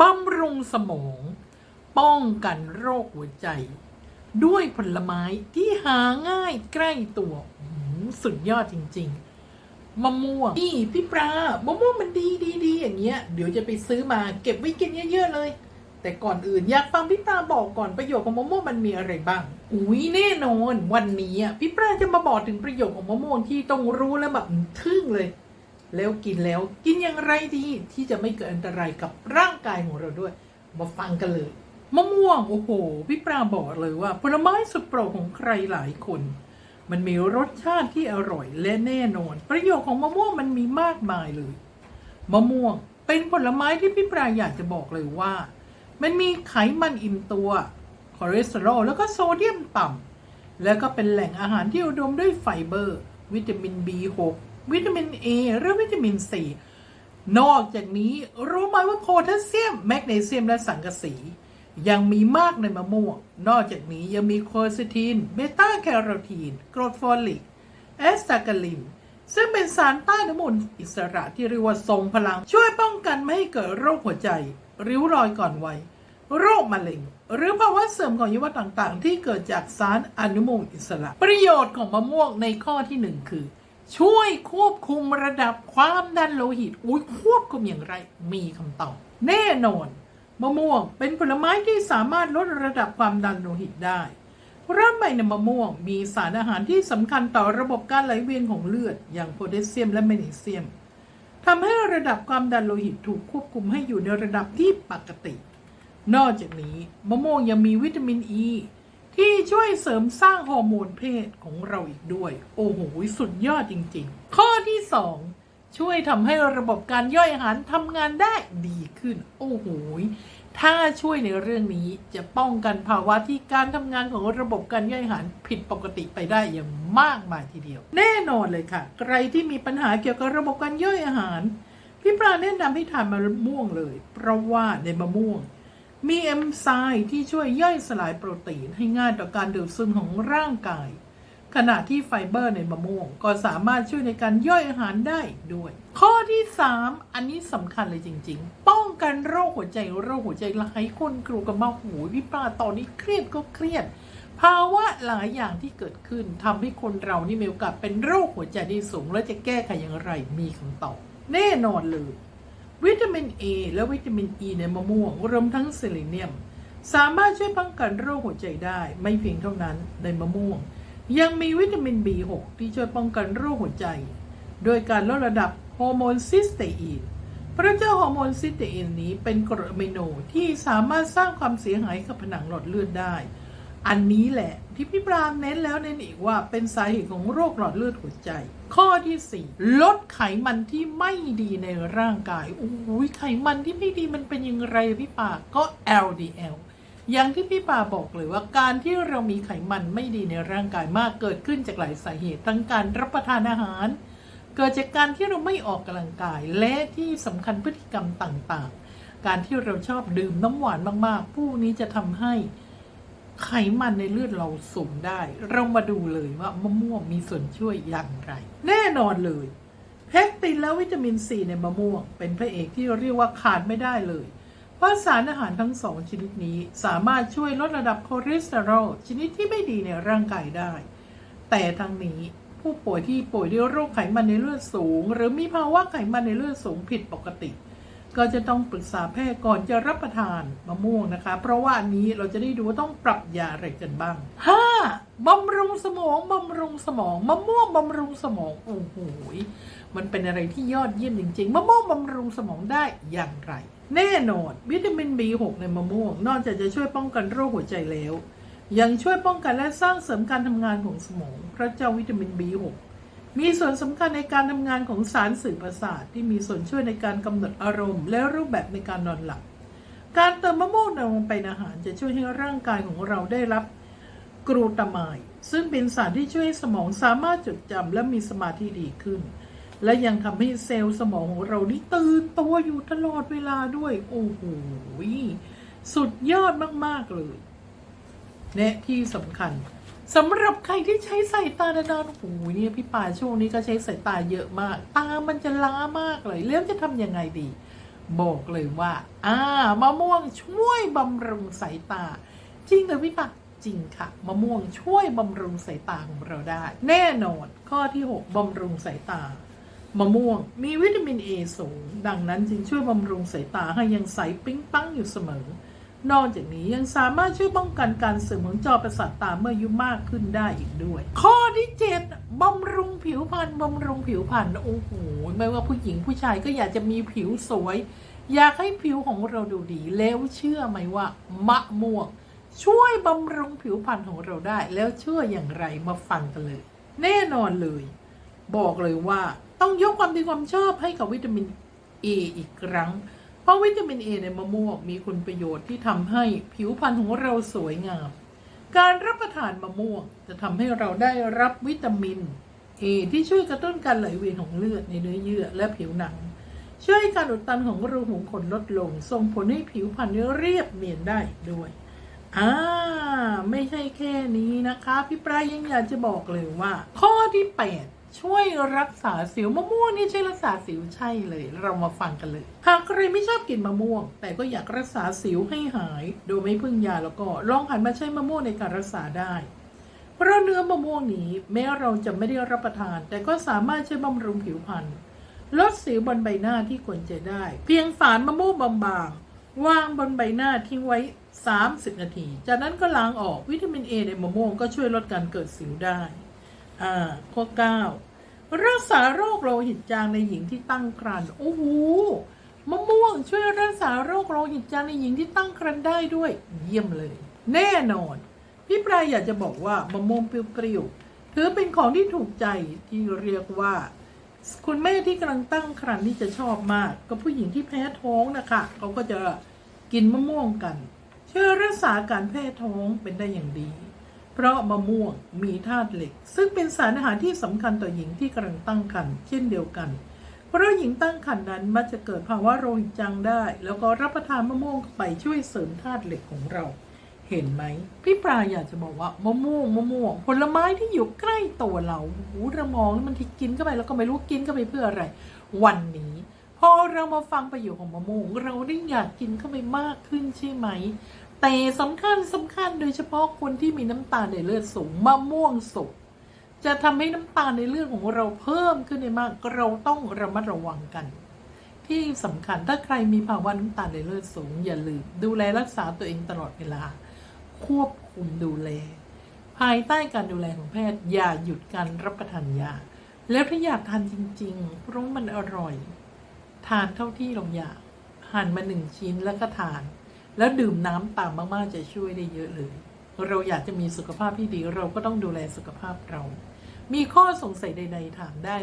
บำรุงสมอง ป้องกันโรคหัวใจ ด้วยผลไม้ที่หาง่ายใกล้ตัวสุดยอดจริง ๆมะม่วงนี่พี่ปลามะม่วงมันดีดีดีอย่างเงี้ย เดี๋ยวจะไปซื้อมาเก็บไว้กินเยอะๆเลย แต่ก่อนอื่นอยากฟังพี่ปลาบอกก่อนประโยชน์ของมะม่วงมันมีอะไรบ้างอุ้ยแน่นอน วันนี้อะพี่ปลาจะมาบอกถึงประโยชน์ของมะม่วงที่ต้องรู้แล้วแบบทึ่งเลย แล้วกินแล้วกินอย่างไรดีที่จะไม่เกิดอันตรายกับร่างกายของเราด้วย มาฟังกันเลยมะม่วงโอ้โหพี่ปลาบอกเลยว่าผลไม้สุดโปรดของใครหลายคน มันมีรสชาติที่อร่อยและแน่นอน ประโยชน์ของมะม่วงมันมีมากมายเลย มะม่วงเป็นผลไม้ที่พี่ปลาอยากจะบอกเลยว่า มันมีไขมันอิ่มตัวคอเลสเตอรอลแล้วก็โซเดียมต่ำแล้วก็เป็นแหล่งอาหารที่อุดมด้วยไฟเบอร์ วิตามิน B6 วิตามิน A และวิตามิน C นอกจากนี้รู้ไหมว่าโพแทสเซียม แมกนีเซียมและสังกะสี ยังมีมากในมะม่วง นอกจากนี้ยังมีโคซิทินเบต้าแคโรทีนกรดฟอลิก แอสตากาลิน ซึ่งเป็นสารต้านอนุมูลอิสระที่เรียกว่าทรงพลัง ช่วยป้องกันไม่ให้เกิดโรคหัวใจ ริ้วรอยก่อนวัย โรคมะเร็ง หรือภาวะเสื่อมของอวัยวะต่างๆ ที่เกิดจากสารอนุมูลอิสระ ประโยชน์ของมะม่วงในข้อที่หนึ่งคือ ช่วยควบคุมระดับความดันโลหิต อุ้ยควบคุมอย่างไร มีคำตอบ แน่นอน มะม่วงเป็นผลไม้ที่สามารถลดระดับความดันโลหิตได้เริ่มใหม่ในมะม่วงมีสารอาหารที่สำคัญต่อระบบการไหลเวียนของเลือด อย่างโพแทสเซียมและแมกนีเซียมทำให้ระดับความดันโลหิตถูกควบคุมให้อยู่ในระดับที่ปกติ นอกจากนี้มะม่วงยังมีวิตามินอ e, ี ที่ช่วยเสริมสร้างฮอร์โมนเพศของเราอีกด้วย โอ้โห สุดยอดจริง ๆ ข้อที่ 2 ช่วยทำให้ระบบการย่อยอาหารทำงานได้ดีขึ้น โอ้โห ถ้าช่วยในเรื่องนี้จะป้องกันภาวะที่การทำงานของระบบการย่อยอาหารผิดปกติไปได้อย่างมากมายทีเดียว แน่นอนเลยค่ะ ใครที่มีปัญหาเกี่ยวกับระบบการย่อยอาหารพี่ปลาแนะนำให้ทานมะม่วงเลย เพราะว่าในมะม่วง มีเอนไซม์ที่ช่วยย่อยสลายโปรตีนให้ง่ายต่อการดูดซึมของร่างกาย ขณะที่ไฟเบอร์ในมะม่วงก็สามารถช่วยในการย่อยอาหารได้ด้วย ข้อที่ 3 อันนี้สำคัญเลยจริง ๆ ป้องกันโรคหัวใจโรคหัวใจหลายคนกลัวกันมากหูพี่ปลาตอนนี้เครียดก็เครียดภาวะหลายอย่างที่เกิดขึ้นทำให้คนเรานี่มีโอกาสเป็นโรคหัวใจที่สูงและจะแก้ไขอย่างไรมีคำตอบแน่นอนเลย วิตามิน A และวิตามิน E ในมะม่วงรวมทั้งเซเลเนียม สามารถช่วยป้องกันโรคหัวใจได้ ไม่เพียงเท่านั้นในมะม่วง ยังมีวิตามิน B6 ที่ช่วยป้องกันโรคหัวใจ โดยการลดระดับฮอร์โมนซิสเตอีนพระเจ้าฮอร์โมนซิสเตอีนนี้เป็นกรดอะมิโนที่สามารถสร้างความเสียหายกับผนังหลอดเลือดได้ อันนี้แหละที่พี่ปรางเน้นแล้วเน้นอีกว่าเป็นสาเหตุของโรคหลอดเลือดหัวใจ ข้อที่ 4 ลดไขมันที่ไม่ดีในร่างกายโอ้ยไขมันที่ไม่ดีมันเป็นยังไงพี่ปาก็ LDL อย่างที่พี่ปาบอกเลยว่าการที่เรามีไขมันไม่ดีในร่างกายมากเกิดขึ้นจากหลายสาเหตุทั้งการรับประทานอาหาร เกิดจากการที่เราไม่ออกกำลังกาย และที่สำคัญพฤติกรรมต่างๆ การที่เราชอบดื่มน้ำหวานมากๆ ผู้นี้จะทำให้ ไขมันในเลือดเราสูงได้ เรามาดูเลยว่ามะม่วงมีส่วนช่วยอย่างไร แน่นอนเลยเพคตินและวิตามินซีในมะม่วง เป็นพระเอกที่เรียกว่าขาดไม่ได้เลยเพราะสารอาหารทั้งสองชนิดนี้สามารถช่วยลดระดับคอเลสเตอรอลชนิดที่ไม่ดีในร่างกายได้ แต่ทั้งนี้ผู้ป่วยที่ป่วยด้วยโรคไขมันในเลือดสูง หรือมีภาวะไขมันในเลือดสูงผิดปกติ ก็จะต้องปรึกษาแพทย์ก่อนจะรับประทานมะม่วงนะคะ เพราะว่าอันนี้เราจะได้ดูว่าต้องปรับยาอะไรกันบ้าง 5. บำรุงสมองบำรุงสมองมะม่วงบำรุงสมองโอ้โหมันเป็นอะไรที่ยอดเยี่ยมจริงๆมะม่วงบำรุงสมองได้อย่างไร แน่นอนวิตามิน B6 ในมะม่วง นอกจากจะช่วยป้องกันโรคหัวใจแล้ว ยังช่วยป้องกันและสร้างเสริมการทำงานของสมองเพราะเจ้าวิตามิน B6 มีส่วนสำคัญในการทำงานของสารสื่อประสาทที่มีส่วนช่วยในการกำหนดอารมณ์ และรูปแบบในการนอนหลับ การเติมมะม่วงลงไปในอาหารจะช่วยให้ร่างกายของเราได้รับกรูตามาย ซึ่งเป็นสารที่ช่วยสมองสามารถจดจำและมีสมาธิดีขึ้น และยังทำให้เซลล์สมองของเรานี่ตื่นตัวอยู่ตลอดเวลาด้วย โอ้โหสุดยอดมากๆเลย และที่สำคัญ สำหรับใครที่ใช้สายตานานๆโอ้โหเนี่ยพี่ป่าช่วงนี้ก็ใช้สายตาเยอะมาก ตามันจะล้ามากเลยแล้วจะทำยังไงดี บอกเลยว่า อ่ามะม่วงช่วยบำรุงสายตา จริงหรือพี่ปะจริงค่ะ มะม่วงช่วยบำรุงสายตาของเราได้ แน่นอน ข้อที่ 6บำรุงสายตามะม่วงมีวิตามินเอสูง ดังนั้นจึงช่วยบำรุงสายตาให้ยังใสปิ๊งปังอยู่เสมอ นอกจากนี้ยังสามารถช่วยป้องกันการเสื่อมของจอประสาทตาเมื่ออายุมากขึ้นได้อีกด้วย ข้อที่เจ็ดบำรุงผิวพรรณบำรุงผิวพรรณโอ้โหไม่ว่าผู้หญิงผู้ชายก็อยากจะมีผิวสวย อยากให้ผิวของเราดูดี แล้วเชื่อไหมว่ามะม่วง ช่วยบำรุงผิวพรรณของเราได้ แล้วเชื่ออย่างไรมาฟังกันเลย แน่นอนเลย บอกเลยว่า ต้องยกความดีความชอบให้กับวิตามินเออีกครั้ง ราะวิตามินเอในมะม่วงมีคุณประโยชน์ที่ทำให้ผิวพรรณของเราสวยงาม การรับประทานมะม่วงจะทำให้เราได้รับวิตามินเอที่ช่วยกระตุ้นการไหลเวียนของเลือดในเนื้อเยื่อและผิวหนัง ช่วยให้การอุดตันของรูขุมขนลดลง ส่งผลให้ผิวพรรณเรียบเนียนได้ด้วยอ่าไม่ใช่แค่นี้นะคะ พี่ปลายยังอยากจะบอกเลยว่า ข้อ ที่ 8 ช่วยรักษาสิวมะม่วงนี่ช่วยรักษาสิวใช่เลย เรามาฟังกันเลย หากใครไม่ชอบกินมะม่วง แต่ก็อยากรักษาสิวให้หาย โดยไม่พึ่งยาแล้วก็ลองหันมาใช้มะม่วงในการรักษาได้เพราะเนื้อมะม่วงนี้แม้เราจะไม่ได้รับประทาน แต่ก็สามารถช่วยบำรุงผิวพรรณลดสิวบนใบหน้าที่ควรจะได้ เพียงฝานมะม่วงบางๆวางบนใบหน้าทิ้งไว้ 30 นาที จากนั้นก็ล้างออกวิตามินเอในมะม่วงก็ช่วยลดการเกิดสิวได้ อ่าข้อ9รักษาโรคโลหิตจางในหญิงที่ตั้งครรภ์โอ้โหมะม่วงช่วยรักษาโรคโลหิตจางในหญิงที่ตั้งครรภ์ได้ด้วย เยี่ยมเลย แน่นอน พี่ปลายอยากจะบอกว่ามะม่วงเปรี้ยวๆถือเป็นของที่ถูกใจที่เรียกว่า คุณแม่ที่กำลังตั้งครรภ์ที่จะชอบมาก กับผู้หญิงที่แพ้ท้องนะคะเขาก็จะกินมะม่วงกันช่วยรักษาการแพ้ท้องเป็นได้อย่างดี เพราะมะม่วงมีธาตุเหล็ก ซึ่งเป็นสารอาหารที่สำคัญต่อหญิงที่กำลังตั้งครรภ์เช่นเดียวกัน เพราะหญิงตั้งครรภ์นั้นมักจะเกิดภาวะโลหิตจางได้ แล้วก็รับประทานมะม่วงเข้าไปช่วยเสริมธาตุเหล็กของเรา เห็นไหมพี่ปลาอยากจะบอกว่ามะม่วงมะม่วงผลไม้ที่อยู่ใกล้ตัวเราหูเรามองแล้วมันที่กินเข้าไปแล้วก็ไม่รู้กินเข้าไปเพื่ออะไร วันนี้พอเรามาฟังประโยชน์ของมะม่วงเราได้อยากกินเข้าไปมากขึ้นใช่ไหม แต่สำคัญสำคัญโดยเฉพาะคนที่มีน้ำตาลในเลือดสูงมะม่วงสุกจะทำให้น้ำตาลในเลือดของเราเพิ่มขึ้นในมาก เราต้องระมัดระวังกัน ที่สำคัญถ้าใครมีภาวะน้ำตาลในเลือดสูง อย่าลืมดูแลรักษาตัวเองตลอดเวลา ควบคุมดูแล ภายใต้การดูแลของแพทย์อย่าหยุดการรับประทานยาแล้วถ้าอยากทานจริงๆเพราะมันอร่อย ทานเท่าที่เราอยากหั่นมาหนึ่งชิ้นแล้วก็ทาน แล้วดื่มน้ำตามมากๆจะช่วยได้เยอะเลย เราอยากจะมีสุขภาพที่ดี เราก็ต้องดูแลสุขภาพเรา มีข้อสงสัยใด ๆ ถามได้